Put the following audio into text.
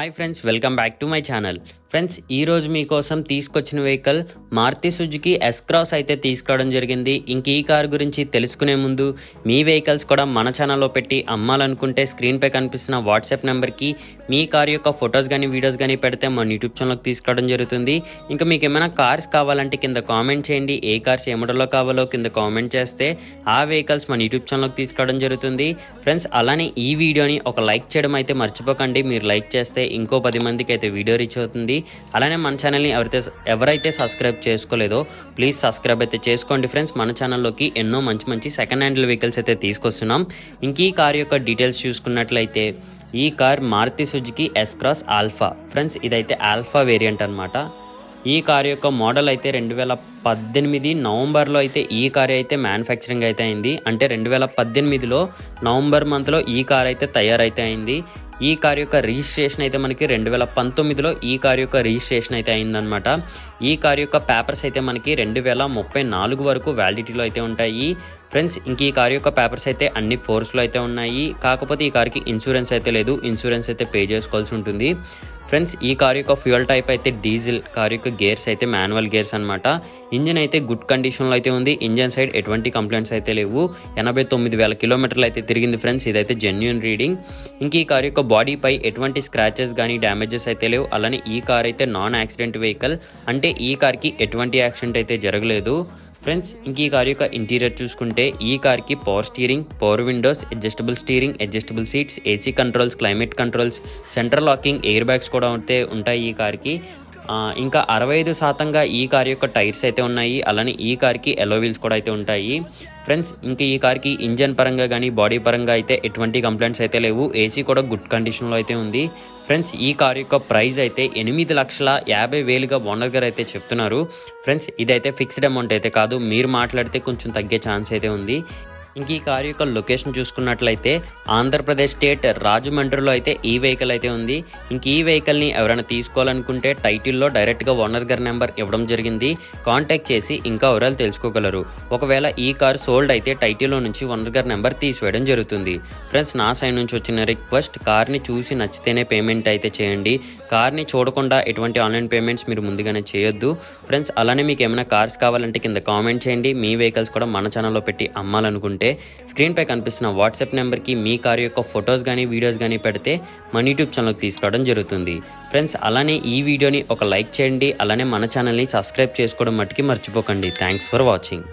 Hi friends welcome back to my channel friends ఈ రోజు మీకోసం తీసుకొచ్చిన vehicle Maruti Suzuki S Cross అయితే తీసుకురావడం జరిగింది. ఇంక ఈ కార్ గురించి తెలుసుకునే ముందు మీ వెహికల్స్ కూడా మన ఛానల్లో పెట్టి అమ్మాలనుకుంటే స్క్రీన్పై కనిపిస్తున్న వాట్సాప్ నెంబర్కి మీ కార్ యొక్క ఫొటోస్ కానీ వీడియోస్ కానీ పెడితే మన యూట్యూబ్ ఛానల్కి తీసుకురావడం జరుగుతుంది. ఇంకా మీకు ఏమైనా కార్స్ కావాలంటే కింద కామెంట్ చేయండి. ఏ కార్స్ ఏ మోడల్లో కావాలో కింద కామెంట్ చేస్తే ఆ వెహికల్స్ మన యూట్యూబ్ ఛానల్కి తీసుకురావడం జరుగుతుంది. ఫ్రెండ్స్ అలానే ఈ వీడియోని ఒక లైక్ చేయడం అయితే మర్చిపోకండి. మీరు లైక్ చేస్తే ఇంకో పది మందికి అయితే వీడియో రీచ్ అవుతుంది. అలానే మన ఛానల్ని ఎవరైతే ఎవరైతే సబ్స్క్రైబ్ చేసుకోలేదో ప్లీజ్ సబ్స్క్రైబ్ అయితే చేసుకోండి ఫ్రెండ్స్ మన ఛానల్లోకి ఎన్నో మంచి మంచి సెకండ్ హ్యాండ్ వెహికల్స్ అయితే తీసుకొస్తున్నాం. ఇంక ఈ కార్ యొక్క డీటెయిల్స్ చూసుకున్నట్లయితే ఈ car Maruti Suzuki S Cross Alpha friends ఇదైతే ఆల్ఫా వేరియంట్ అనమాట ఈ కార్ యొక్క మోడల్ అయితే రెండు వేల పద్దెనిమిది నవంబర్లో అయితే ఈ కార్ అయితే మ్యానుఫ్యాక్చరింగ్ అయితే అయింది. అంటే రెండు వేల పద్దెనిమిదిలో నవంబర్ మంత్లో ఈ కార్ అయితే తయారైతే అయింది. ఈ కార్ యొక్క రిజిస్ట్రేషన్ అయితే మనకి రెండు వేల పంతొమ్మిదిలో ఈ కార్ యొక్క రిజిస్ట్రేషన్ అయితే అయిందనమాట ఈ కార్ యొక్క పేపర్స్ అయితే మనకి రెండు వేల ముప్పై నాలుగు వరకు వ్యాలిడిటీలో అయితే ఉంటాయి. ఫ్రెండ్స్ ఇంక ఈ కార్ యొక్క పేపర్స్ అయితే అన్ని ఫోర్స్లో అయితే ఉన్నాయి. కాకపోతే ఈ కార్కి ఇన్సూరెన్స్ అయితే లేదు. ఇన్సూరెన్స్ అయితే పే చేసుకోవాల్సి ఉంటుంది. ఫ్రెండ్స్ ఈ కార్ యొక్క ఫ్యూయల్ టైప్ అయితే డీజిల్ కార్ యొక్క గేర్స్ అయితే మాన్యువల్ గేర్స్ అనమాట ఇంజిన్ అయితే గుడ్ కండిషన్లో అయితే ఉంది. ఇంజిన్ సైడ్ ఎటువంటి కంప్లైంట్స్ అయితే లేవు. ఎనభై తొమ్మిది వేల కిలోమీటర్లు అయితే తిరిగింది ఫ్రెండ్స్. ఇదైతే జెన్యున్ రీడింగ్ ఇంక ఈ కార్ యొక్క బాడీపై ఎటువంటి స్క్రాచెస్ కానీ డ్యామేజెస్ అయితే లేవు. అలానే ఈ కార్ అయితే నాన్ యాక్సిడెంట్ వెహికల్ అంటే ఈ కార్కి ఎటువంటి యాక్సిడెంట్ అయితే జరగలేదు. ఫ్రెండ్స్ ఇంక ఈ కార్ యొక్క ఇంటీరియర్ చూసుకుంటే ఈ కార్కి power steering power windows adjustable steering adjustable seats AC controls climate controls central locking air bags కూడా ఉంటే ఉంటాయి ఈ కార్కి. కి ఇంకా అరవై ఐదు శాతంగా ఈ కార్ యొక్క టైర్స్ అయితే ఉన్నాయి. అలానే ఈ కార్కి ఎలో వీల్స్ కూడా అయితే ఉంటాయి. ఫ్రెండ్స్ ఇంకా ఈ కార్కి ఇంజన్ పరంగా కానీ బాడీ పరంగా అయితే ఎటువంటి కంప్లైంట్స్ అయితే లేవు. ఏసీ కూడా గుడ్ కండిషన్లో అయితే ఉంది. ఫ్రెండ్స్ ఈ కార్ యొక్క ప్రైస్ అయితే ఎనిమిది లక్షల యాభై వేలుగా ఓనర్ గారు అయితే చెప్తున్నారు. ఫ్రెండ్స్ ఇదైతే ఫిక్స్డ్ అమౌంట్ అయితే కాదు. మీరు మాట్లాడితే కొంచెం తగ్గే ఛాన్స్ అయితే ఉంది. ఇంక ఈ కార్ యొక్క లొకేషన్ చూసుకున్నట్లయితే ఆంధ్రప్రదేశ్ స్టేట్ రాజమండ్రిలో అయితే ఈ వెహికల్ అయితే ఉంది. ఇంక ఈ వెహికల్ని ఎవరైనా తీసుకోవాలనుకుంటే టైటిల్లో డైరెక్ట్గా ఓనర్ గారి నెంబర్ ఇవ్వడం జరిగింది. కాంటాక్ట్ చేసి ఇంకా ఎవరాలు తెలుసుకోగలరు. ఒకవేళ ఈ కార్ సోల్డ్ అయితే టైటిల్లో నుంచి ఓనర్ గారి నెంబర్ తీసివేయడం జరుగుతుంది. ఫ్రెండ్స్ నా సైడ్ నుంచి వచ్చిన రిక్వెస్ట్ కార్ని చూసి నచ్చితేనే పేమెంట్ అయితే చేయండి. కార్ని చూడకుండా ఎటువంటి ఆన్లైన్ పేమెంట్స్ మీరు ముందుగానే చేయొద్దు. ఫ్రెండ్స్ అలానే మీకు ఏమైనా కార్స్ కావాలంటే కింద కామెంట్ చేయండి. మీ వెహికల్స్ కూడా మన ఛానల్లో పెట్టి అమ్మాలనుకుంటే స్క్రీన్పై కనిపిస్తున్న వాట్సాప్ నెంబర్కి మీ కార్ యొక్క ఫొటోస్ కానీ వీడియోస్ కానీ పెడితే మన యూట్యూబ్ ఛానల్కి తీసుకురావడం జరుగుతుంది. ఫ్రెండ్స్ అలానే ఈ వీడియోని ఒక లైక్ చేయండి. అలానే మన ఛానల్ని సబ్స్క్రైబ్ చేసుకోవడం మట్టుకి మర్చిపోకండి. Thanks for watching.